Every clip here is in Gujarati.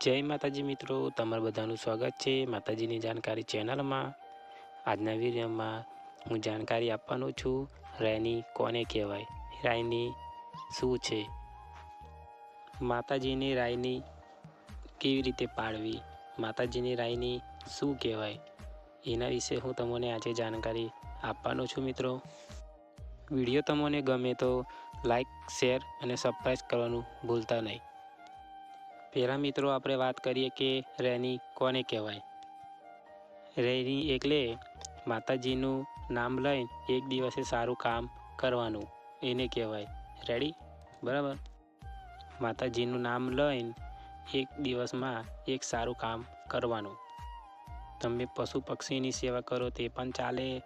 જય માતાજી મિત્રો, તમારું બધાનું સ્વાગત છે માતાજીની જાણકારી ચેનલમાં. આજના વિડીયોમાં હું જાણકારી આપવાનો છું, રાયની કોને કહેવાય? રાયની શું છે? માતાજીની રાયની કેવી રીતે પાળવી? માતાજીની રાયની શું કહેવાય? એના વિશે હું તમને આજે જાણકારી આપવાનો છું મિત્રો. વીડિયો તમને ગમે તો લાઈક, શેર અને સબસ્ક્રાઈબ કરવાનું ભૂલતા નહીં. પહેલાં મિત્રો આપણે વાત કરીએ કે રેની કોને કહેવાય? રેની એટલે માતાજીનું નામ લઈને એક દિવસે સારું કામ કરવાનું એને કહેવાય. રેડી બરાબર? માતાજીનું નામ લઈને એક દિવસમાં એક સારું કામ કરવાનું. તમે પશુ પક્ષીની સેવા કરો તે પણ ચાલે,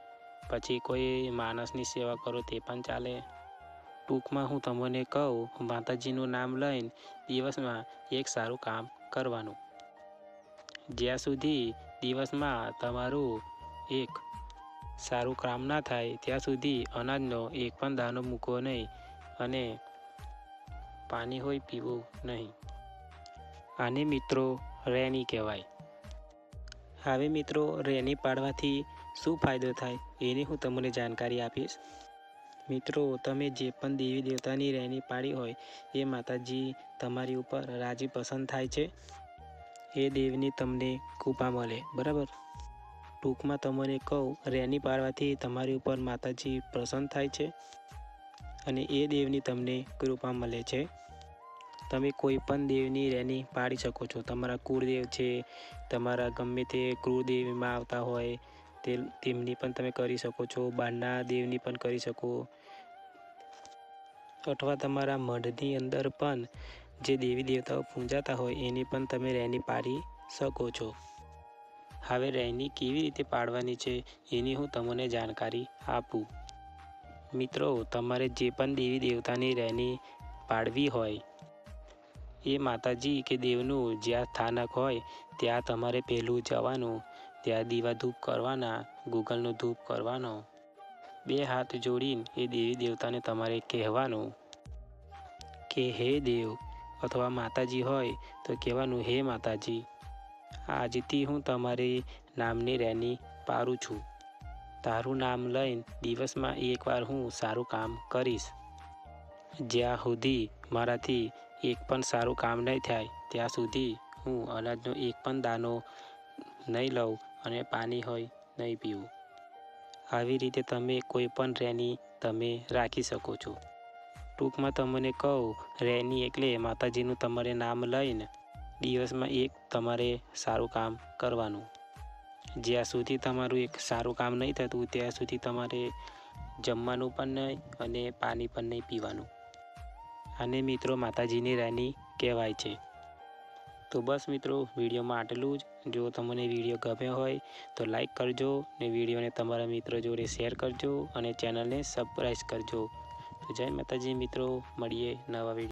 પછી કોઈ માણસની સેવા કરો તે પણ ચાલે. ટૂંકમાં હું તમને કહું, માતાજીનું નામ લઈને દિવસમાં એક સારું કામ કરવાનું. જ્યાં સુધી દિવસમાં તમારું એક સારું કામ ના થાય, ત્યાં સુધી અનાજનો એક પણ દાણો મૂકવો નહીં અને પાણી હોય પીવું નહીં. આને મિત્રો રેની કહેવાય. હવે મિત્રો રેની પાડવાથી શું ફાયદો થાય એની હું તમને જાણકારી આપીશ. મિત્રો, તમે જે પણ દેવી દેવતાની રહેણી પાડી હોય, એ માતાજી તમારી ઉપર રાજી પસંદ થાય છે. એ દેવની તમને કૃપા મળે, બરાબર? ટૂંકમાં તમને કહું, રહેણી પાડવાથી તમારી ઉપર માતાજી પ્રસન્ન થાય છે અને એ દેવની તમને કૃપા મળે છે. તમે કોઈ પણ દેવની રહેણી પાડી શકો છો. તમારા કુળદેવ છે, તમારા ગમે તે કુળદેવીમાં આવતા હોય તે તેમની પણ તમે કરી શકો છો બારના દેવની પણ કરી શકો. અથવા તમારા મઢની અંદર પણ જે દેવી દેવતાઓ પૂજાતા હોય, એની પણ તમે રેની પાડી શકો છો. હવે રેની કેવી રીતે પાડવાની છે, એની હું તમને જાણકારી આપું. મિત્રો, તમારે જે પણ દેવી દેવતાની રેની પાડવી હોય, એ માતાજી કે દેવનું જ્યાં સ્થાનક હોય, ત્યાં તમારે પહેલું જવાનું. ત્યાં દીવા ધૂપ કરવાના, ગૂગલનો ધૂપ કરવાનો. બે હાથ જોડીને એ દેવી દેવતાને તમારે કહેવાનું કે, હે દેવ, અથવા માતાજી હોય તો કહેવાનું, હે માતાજી, આજથી હું તમારી નામની રેની પારું છું. તારું નામ લઈને દિવસમાં એકવાર હું સારું કામ કરીશ. જ્યાં સુધી મારાથી એક પણ સારું કામ નહીં થાય, ત્યાં સુધી હું અનાજનો એક પણ દાનો નહીં લઉં અને પાણી હોય, નહીં પીવું. આવી રીતે તમે કોઈ પણ રેની તમે રાખી શકો છો. ટૂંકમાં તમને કહું, રેની એટલે માતાજીનું તમારે નામ લઈને દિવસમાં એક તમારે સારું કામ કરવાનું. જ્યાં સુધી તમારું એક સારું કામ નહીં થતું, ત્યાં સુધી તમારે જમવાનું પણ નહીં અને પાણી પણ નહીં પીવાનું. અને મિત્રો, માતાજીની રાની કહેવાય છે. તો બસ મિત્રો વિડીયોમાં આટલું જ. જો તમને વીડિયો ગમ્યો હોય, તો લાઈક કરજો ને વિડીયોને તમારા મિત્રો જોડે શેર કરજો અને ચેનલને સબસ્ક્રાઈબ કરજો. તો જય માતાજી મિત્રો, મળીએ નવા વીડિયો